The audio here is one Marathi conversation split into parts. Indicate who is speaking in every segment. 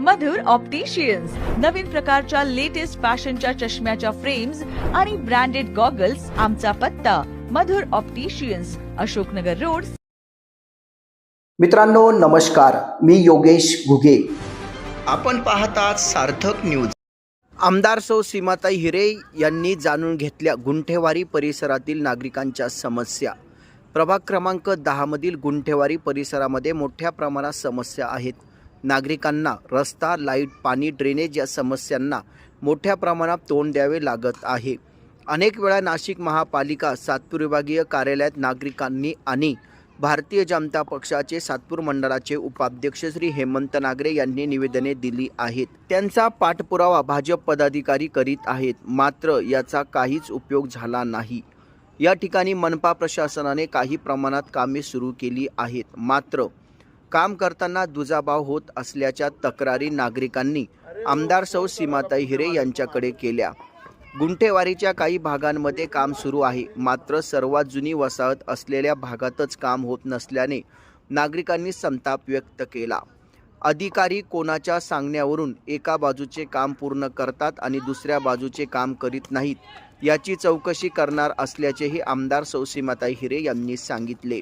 Speaker 1: मधुर ऑप्टिशियन्स नवीन प्रकारच्या लेटेस्ट फॅशनच्या चष्म्याच्या फ्रेम्स आणि ब्रँडेड गॉगल्स आमचा पत्ता. Madhur opticians Ashoknagar road.
Speaker 2: मित्रांनो नमस्कार. मी योगेश घुगे. आपण पाहतात सार्थक न्यूज आमदार सौ सीमाताई हिरे यांनी जाणून घेतल्या गुंठेवारी परिसरातील नागरिकांच्या समस्या. प्रभाग क्रमांक दहामधील गुंठेवारी परिसरामध्ये मोठ्या प्रमाणात समस्या आहेत. नागरिकांना रस्ता लाइट पाणी ड्रेनेज या समस्यांना मोठ्या प्रमाणात तोंड द्यावे लागत आहे. अनेक वेळा नाशिक महापालिका सातपूर विभागीय कार्यालयात नागरिकांनी आणि भारतीय जनता पक्षाचे सातपूर मंडळाचे उपाध्यक्ष श्री हेमंत नागरे यांनी निवेदने दिली आहेत. त्यांचा पाठपुरावा भाजप पदाधिकारी करीत आहेत मात्र याचा काहीच उपयोग झाला नाही. या ठिकाणी मनपा प्रशासनाने काही प्रमाणात कामे सुरू केली आहेत मात्र काम करताना दुजाभाव होत असल्याच्या तक्रारी नागरिकांनी आमदार सौ सीमाताई हिरे यांच्याकडे केल्या. गुंठेवारीच्या काही भागांमध्ये काम सुरू आहे. मात्र सर्वात जुनी वसाहत असलेल्या भागातच काम होत नसल्याने नागरिकांनी संताप व्यक्त केला. अधिकारी कोणाच्या सांगण्यावरून एका बाजूचे काम पूर्ण करतात आणि दुसऱ्या बाजूचे काम करीत नाहीत याची चौकशी करणार असल्याचेही आमदार सौसीमाताई हिरे यांनी सांगितले.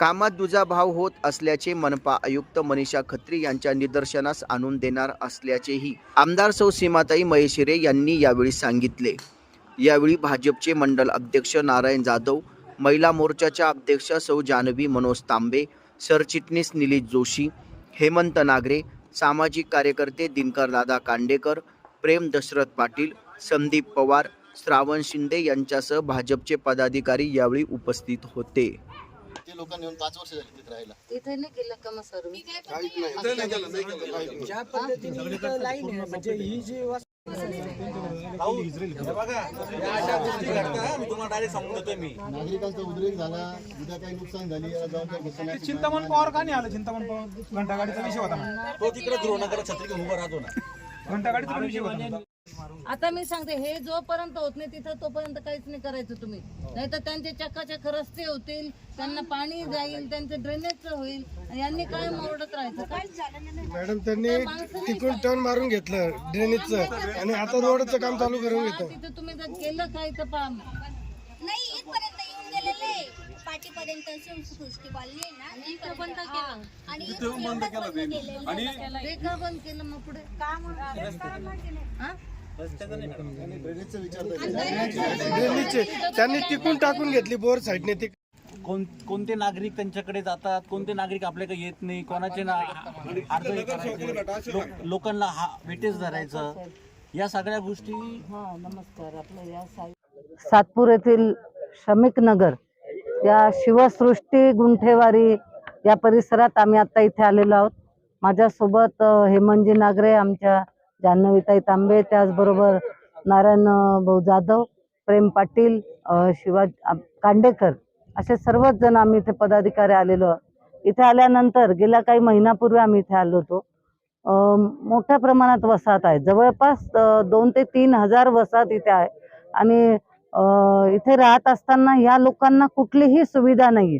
Speaker 2: कामात दुजाभाव होत असल्याचे मनपा आयुक्त मनीषा खत्री यांच्या निदर्शनास आणून देणार असल्याचेही आमदार सौ सीमाताई महेशिरे यांनी यावेळी सांगितले. यावेळी भाजपचे मंडल अध्यक्ष नारायण जाधव महिला मोर्चाच्या अध्यक्ष सौ जानवी मनोज तांबे सरचिटणीस निलेश जोशी हेमंत नागरे सामाजिक कार्यकर्ते दिनकरदादा कांडेकर प्रेम दशरथ पाटील संदीप पवार श्रावण शिंदे यांच्यासह भाजपचे पदाधिकारी यावेळी उपस्थित होते.
Speaker 3: ते लोकांनी येऊन पाच वर्ष झाली तिथे राहायला.
Speaker 4: तिथे नाही केलं का मग सर्व
Speaker 5: ज्या पद्धतीने इथं लाईन आहे म्हणजे ही जी वस-
Speaker 3: नागरिकांचा उद्रेक झाला उद्या काही नुकसान झाली याला जबाबदार घोषणा
Speaker 5: चिंतामण पवार का नाही आलं? चिंतामण पवार घंटागाडीचा विषय होता
Speaker 6: तो तिकडे ध्रुवनगर छत्री घेऊन उभा राहतो ना.
Speaker 5: घंटागाडीचा विषय होता.
Speaker 4: आता मी सांगते हे जोपर्यंत होत नाही तिथं तोपर्यंत काहीच नाही करायचं तुम्ही. नाही तर त्यांचे चक्काचक रस्ते होतील त्यांना पाणी जाईल त्यांचं ड्रेनेज होईल आणि यांनी काय मोरडत राहायचं काय
Speaker 7: मॅडम त्यांनी तिकडून टर्न मारून घेतलं ड्रेनेजचं आणि आता रोडचं काम चालू करून घेतो.
Speaker 4: तिथे तुम्ही जर केलं काय तर पहा
Speaker 8: नाही इथपर्यंत येऊन गेलेले. पाठीपर्यंत सृष्टी कॉलनी आहे ना
Speaker 4: इथं बंद केलं.
Speaker 8: आणि बंद केलेलं. आणि
Speaker 4: बंद केलं मग पुढे. हा?
Speaker 7: त्यांनी तिकून टाकून घेतली बोर साईडने ती.
Speaker 6: कोण कोणते नागरिक त्यांच्याकडे जातात? कोणते नागरिक आपल्याकडे येत नाही? कोणाचे ना लोकांना हा वेटेज धरायचं. या सगळ्या गोष्टी
Speaker 4: हा नमस्कार. आपलं या सातपूर येथील श्रमिक नगर या शिवसृष्टी गुंठेवारी या परिसरात आम्ही आता इथे आलेलो आहोत. माझ्यासोबत हेमंतजी नागरे आमच्या जान्हवीताई तांबे त्याचबरोबर नारायण भाऊ जाधव प्रेम पाटील शिवाज कांडेकर असे सर्वच जण आम्ही इथे पदाधिकारी आलेलो. आहोत इथे आल्यानंतर गेल्या काही महिन्यापूर्वी आम्ही इथे आलो होतो. मोठ्या प्रमाणात वसाहत आहे. जवळपास दोन ते तीन हजार वसाहत इथे आहे. आणि इथे राहत असताना या लोकांना कुठलीही सुविधा नाही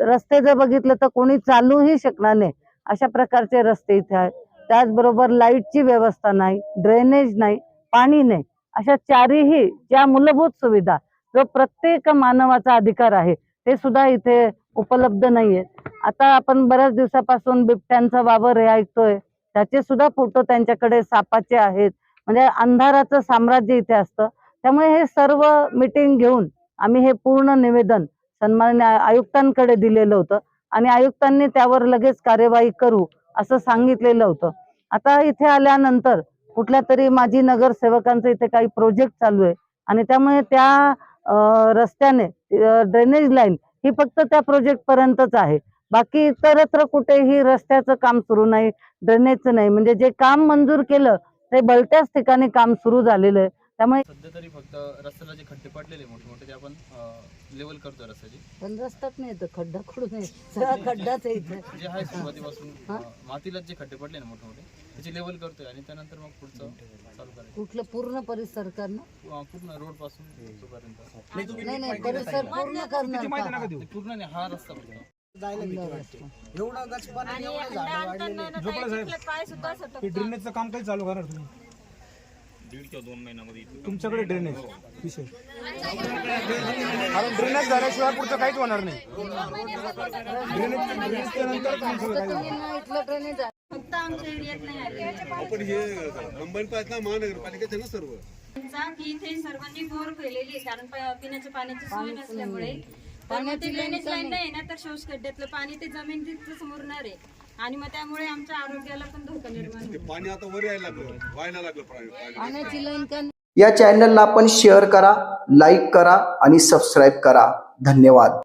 Speaker 4: रस्ते जर बघितलं तर कोणी चालूही शकणार नाही. अशा प्रकारचे रस्ते इथे आहेत त्याचबरोबर लाईटची व्यवस्था नाही ड्रेनेज नाही पाणी नाही अशा चारही ज्या मूलभूत सुविधा जो प्रत्येक मानवाचा अधिकार आहे ते सुद्धा इथे उपलब्ध नाहीये. आता आपण बऱ्याच दिवसापासून बिबट्यांचा वावर हे ऐकतोय त्याचे सुद्धा फोटो त्यांच्याकडे सापाचे आहेत. म्हणजे अंधाराचं साम्राज्य इथे असतं. त्यामुळे हे सर्व मिटिंग घेऊन आम्ही हे पूर्ण निवेदन सन्मान्य आयुक्तांकडे दिलेलं होतं आणि आयुक्तांनी त्यावर लगेच कार्यवाही करू असं सांगितलेलं होतं. आता इथे आल्यानंतर कुठल्या तरी माजी नगरसेवकांचं इथे काही प्रोजेक्ट चालू आहे. आणि त्यामुळे त्या रस्त्याने ड्रेनेज लाईन ही फक्त त्या प्रोजेक्ट पर्यंतच आहे. बाकी इतरत्र कुठेही रस्त्याचं काम सुरू नाही ड्रेनेजचं नाही. म्हणजे जे काम मंजूर केलं ते भलत्याच ठिकाणी काम सुरू झालेलं आहे. त्यामुळे
Speaker 9: सध्या तरी फक्त रस्त्याला जे खड्डे पडलेले मोठे मोठे ते आपण लेवल करतोय रस्त्याचे.
Speaker 4: पण रस्ताच नाही येतं खड्डा कुठून आहे सगळा खड्डाच आहे इथे.
Speaker 9: जे आहे सुरुवातीपासून अं, मातीला जे खड्डे पडले ना मोठे मोठे त्याची लेवल करतोय आणि त्यानंतर मग पुढचं चालू करायचं.
Speaker 4: कुठलं पूर्ण परिसर करणं
Speaker 9: अं, पूर्ण रोडपासून इथपर्यंत
Speaker 4: नाही नाही परिसर पूर्ण करणार का?
Speaker 9: पूर्ण नाही हा रस्ता फक्त.
Speaker 5: झोपडा साहेब ते ड्रेनेजचं काम काही चालू करणार तुम्ही? दीड किंवा दोन महिन्यामध्ये तुमच्याकडे ड्रेनेज विषय. कारण ड्रेनेज झाल्याशिवाय पुढचं काहीच होणार नाही. ड्रेनेज ड्रेनेजच्या नंतर काम सगळं काही होईल.
Speaker 8: फक्त आमच्या एरियात नाही आले
Speaker 3: आपण हे पाहिजे ना महानगरपालिकेचे ना सर्व.
Speaker 8: त्यांचा की इथे सर्वांनी बोर केलेली आहे. कारण प- पिण्याच्या पाण्याची सोय नसल्यामुळे ते ड्रेनेज लाईन नाही. ना तर शोष खड्ड्यातलं पाणी ते जमीन तिथंच मुरणार आहे. आणि मग त्यामुळे आमच्या आरोग्याला पण धोका निर्माण होतो.
Speaker 3: पाणी आता वर यायला लागलं व्हायला लागलं पाणी
Speaker 2: या चॅनलला आपण शेअर करा लाईक करा आणि सबस्क्राईब करा. धन्यवाद.